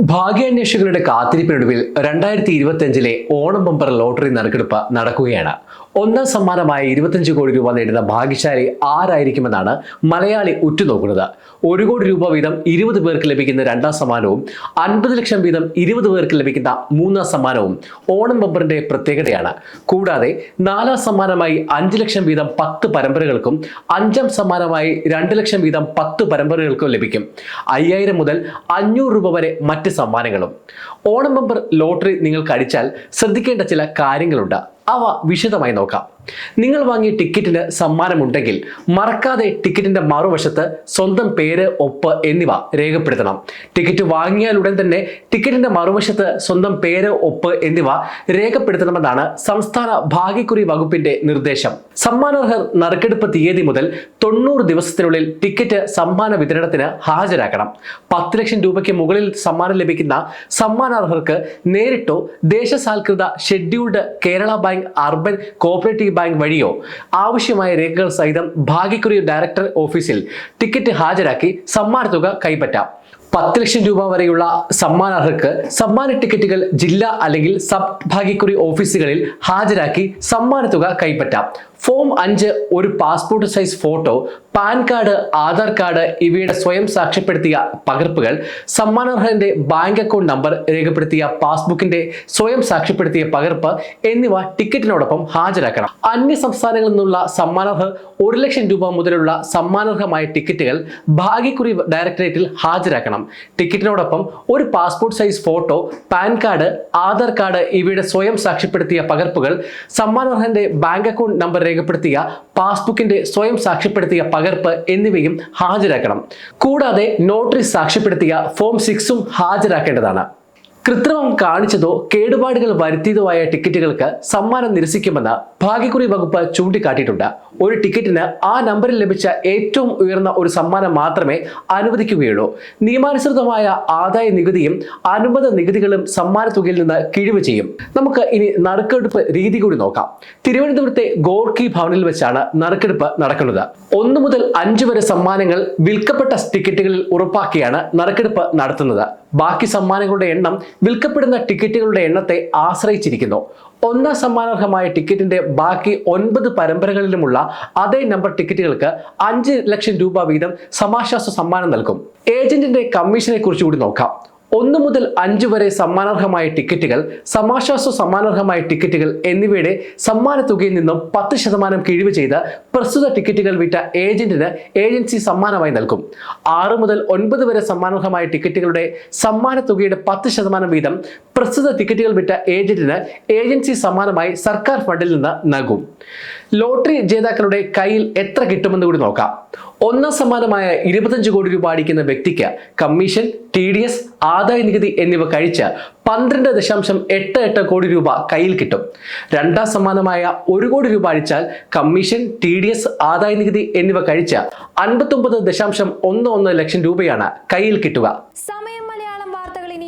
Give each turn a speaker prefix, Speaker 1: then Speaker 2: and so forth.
Speaker 1: ഭാഗ്യാന്വേഷികളുടെ കാത്തിരിപ്പിനൊടുവിൽ രണ്ടായിരത്തി ഇരുപത്തിയഞ്ചിലെ Onam bumper lottery നറുക്കെടുപ്പ് നടക്കുകയാണ്. ഒന്നാം സമ്മാനമായ ഇരുപത്തഞ്ച് കോടി രൂപ നേടുന്ന ഭാഗ്യശാലി ആരായിരിക്കുമെന്നാണ് മലയാളി ഉറ്റുനോക്കുന്നത്. ഒരു കോടി രൂപ വീതം ഇരുപത് പേർക്ക് ലഭിക്കുന്ന രണ്ടാം സമ്മാനവും അൻപത് ലക്ഷം വീതം ഇരുപത് പേർക്ക് ലഭിക്കുന്ന മൂന്നാം സമ്മാനവും ഓണം ബമ്പറിന്റെ പ്രത്യേകതയാണ്. കൂടാതെ നാലാം സമ്മാനമായി അഞ്ച് ലക്ഷം വീതം പത്ത് പരമ്പരകൾക്കും അഞ്ചാം സമ്മാനമായി രണ്ട് ലക്ഷം വീതം പത്ത് പരമ്പരകൾക്കും ലഭിക്കും. അയ്യായിരം മുതൽ അഞ്ഞൂറ് രൂപ വരെ മറ്റ് സമ്മാനങ്ങളും. ഓണം ബമ്പർ ലോട്ടറി നിങ്ങൾക്ക് അടിച്ചാൽ ശ്രദ്ധിക്കേണ്ട ചില കാര്യങ്ങളുണ്ട്. അവ വിശദമായി നോക്കാം. നിങ്ങൾ വാങ്ങിയ ടിക്കറ്റിന് സമ്മാനമുണ്ടെങ്കിൽ മറക്കാതെ ടിക്കറ്റിന്റെ മറുവശത്ത് സ്വന്തം പേര് ഒപ്പ് എന്നിവ രേഖപ്പെടുത്തണം. ടിക്കറ്റ് വാങ്ങിയാലുടൻ തന്നെ ടിക്കറ്റിന്റെ മറുവശത്ത് സ്വന്തം പേര് ഒപ്പ് എന്നിവ രേഖപ്പെടുത്തണമെന്നാണ് സംസ്ഥാന ഭാഗ്യക്കുറി വകുപ്പിന്റെ നിർദ്ദേശം. സമ്മാനർഹർ നറുക്കെടുപ്പ് തീയതി മുതൽ തൊണ്ണൂറ് ദിവസത്തിനുള്ളിൽ ടിക്കറ്റ് സമ്മാന വിതരണത്തിന് ഹാജരാക്കണം. പത്ത് ലക്ഷം രൂപയ്ക്ക് മുകളിൽ സമ്മാനം ലഭിക്കുന്ന സമ്മാനാർഹർക്ക് നേരിട്ടോ ദേശസാൽകൃത scheduled Kerala bank urban cooperative bank വഴിയോ? ആവശ്യമായ രേഖകൾ സഹിതം ഭാഗ്യക്കുറി ഡയറക്ടർ ഓഫീസിൽ ടിക്കറ്റ് ഹാജരാക്കി സമ്മാനത്തുക കൈപ്പറ്റാം. പത്ത് ലക്ഷം രൂപ വരെയുള്ള സമ്മാനർഹർക്ക് സമ്മാന ടിക്കറ്റുകൾ ജില്ലാ അല്ലെങ്കിൽ സബ് ഭാഗ്യക്കുറി ഓഫീസുകളിൽ ഹാജരാക്കി സമ്മാനത്തുക കൈപ്പറ്റാം. ഫോം അഞ്ച് ഒരു passport size photo PAN card Aadhaar card ഇവയുടെ സ്വയം സാക്ഷ്യപ്പെടുത്തിയ പകർപ്പുകൾ സമ്മാനാർഹന്റെ ബാങ്ക് അക്കൗണ്ട് നമ്പർ രേഖപ്പെടുത്തിയ പാസ്ബുക്കിന്റെ സ്വയം സാക്ഷ്യപ്പെടുത്തിയ പകർപ്പ് എന്നിവ ടിക്കറ്റിനോടൊപ്പം ഹാജരാക്കണം. അന്യ സംസ്ഥാനങ്ങളിൽ നിന്നുള്ള സമ്മാനാർഹർ ഒരു ലക്ഷം രൂപ മുതലുള്ള സമ്മാനാർഹമായ ടിക്കറ്റുകൾ ഭാഗ്യക്കുറി ഡയറക്ടറേറ്റിൽ ഹാജരാക്കണം. ടിക്കറ്റിനോടൊപ്പം ഒരു passport size photo PAN card Aadhaar card ഇവയുടെ സ്വയം സാക്ഷ്യപ്പെടുത്തിയ പകർപ്പുകൾ സമ്മാനാർഹന്റെ ബാങ്ക് അക്കൗണ്ട് നമ്പർ രേഖപ്പെടുത്തിയ പാസ്ബുക്കിന്റെ സ്വയം സാക്ഷ്യപ്പെടുത്തിയ പകർപ്പ് എന്നിവയും ഹാജരാക്കണം. കൂടാതെ നോട്ടറി സാക്ഷ്യപ്പെടുത്തിയ ഫോം സിക്സും ഹാജരാക്കേണ്ടതാണ്. കൃത്രിമം കാണിച്ചതോ കേടുപാടുകൾ വരുത്തിയതോ ആയ ടിക്കറ്റുകൾക്ക് സമ്മാനം നിരസിക്കുമെന്ന് ഭാഗ്യക്കുറി വകുപ്പ് ചൂണ്ടിക്കാട്ടിയിട്ടുണ്ട്. ഒരു ടിക്കറ്റിന് ആ നമ്പറിൽ ലഭിച്ച ഏറ്റവും ഉയർന്ന ഒരു സമ്മാനം മാത്രമേ അനുവദിക്കുകയുള്ളൂ. നിയമാനുസൃതമായ ആദായ നികുതിയും അനുബന്ധ നികുതികളും സമ്മാന തുകയിൽ നിന്ന് കിഴിവ് ചെയ്യും. നമുക്ക് ഇനി നറുക്കെടുപ്പ് രീതി കൂടി നോക്കാം. തിരുവനന്തപുരത്തെ ഗോർക്കി ഭവനിൽ വെച്ചാണ് നറുക്കെടുപ്പ് നടക്കുന്നത്. ഒന്ന് മുതൽ അഞ്ച് വരെ സമ്മാനങ്ങൾ വിൽക്കപ്പെട്ട ടിക്കറ്റുകളിൽ ഉറപ്പാക്കിയാണ് നറുക്കെടുപ്പ് നടത്തുന്നത്. ബാക്കി സമ്മാനങ്ങളുടെ എണ്ണം വിൽക്കപ്പെടുന്ന ടിക്കറ്റുകളുടെ എണ്ണത്തെ ആശ്രയിച്ചിരിക്കുന്നു. ഒന്നാം സമ്മാനാർഹമായ ടിക്കറ്റിന്റെ ബാക്കി ഒൻപത് പരമ്പരകളിലുമുള്ള അതേ നമ്പർ ടിക്കറ്റുകൾക്ക് അഞ്ച് ലക്ഷം രൂപ വീതം സമാശ്വാസ സമ്മാനം നൽകും. ഏജന്റിന്റെ കമ്മീഷനെ കുറിച്ച് കൂടി നോക്കാം. ഒന്ന് മുതൽ അഞ്ച് വരെ സമ്മാനാർഹമായ ടിക്കറ്റുകൾ സമാശ്വാസ സമ്മാനാർഹമായ ടിക്കറ്റുകൾ എന്നിവയുടെ സമ്മാന തുകയിൽ നിന്നും പത്ത് ശതമാനം കിഴിവ് ചെയ്ത് പ്രസ്തുത ടിക്കറ്റുകൾ വിറ്റ ഏജന്റിന് ഏജൻസി സമ്മാനമായി നൽകും. ആറ് മുതൽ ഒൻപത് വരെ സമ്മാനാർഹമായ ടിക്കറ്റുകളുടെ സമ്മാന തുകയുടെ പത്ത് ശതമാനം വീതം പ്രസ്തുത ടിക്കറ്റുകൾ വിറ്റ ഏജന്റിന് ഏജൻസി സമാനമായി സർക്കാർ ഫണ്ടിൽ നിന്ന് നൽകും. ലോട്ടറി ജേതാക്കളുടെ കയ്യിൽ എത്ര കിട്ടുമെന്ന് കൂടി നോക്കാം. ഒന്നാം സമ്മാനമായ ഇരുപത്തഞ്ച് കോടി രൂപ അടിക്കുന്ന വ്യക്തിക്ക് കമ്മീഷൻ ടി ഡി എസ് ആദായ നികുതി എന്നിവ കഴിച്ച് പന്ത്രണ്ട് ദശാംശം എട്ട് എട്ട് കോടി രൂപ കയ്യിൽ കിട്ടും. രണ്ടാം സമ്മാനമായ ഒരു കോടി രൂപ അടിച്ചാൽ കമ്മീഷൻ ടി ഡി എസ് ആദായ നികുതി എന്നിവ കഴിച്ച് അൻപത്തൊമ്പത് ദശാംശം ഒന്ന് ഒന്ന് ലക്ഷം രൂപയാണ് കയ്യിൽ കിട്ടുക.
Speaker 2: Samayam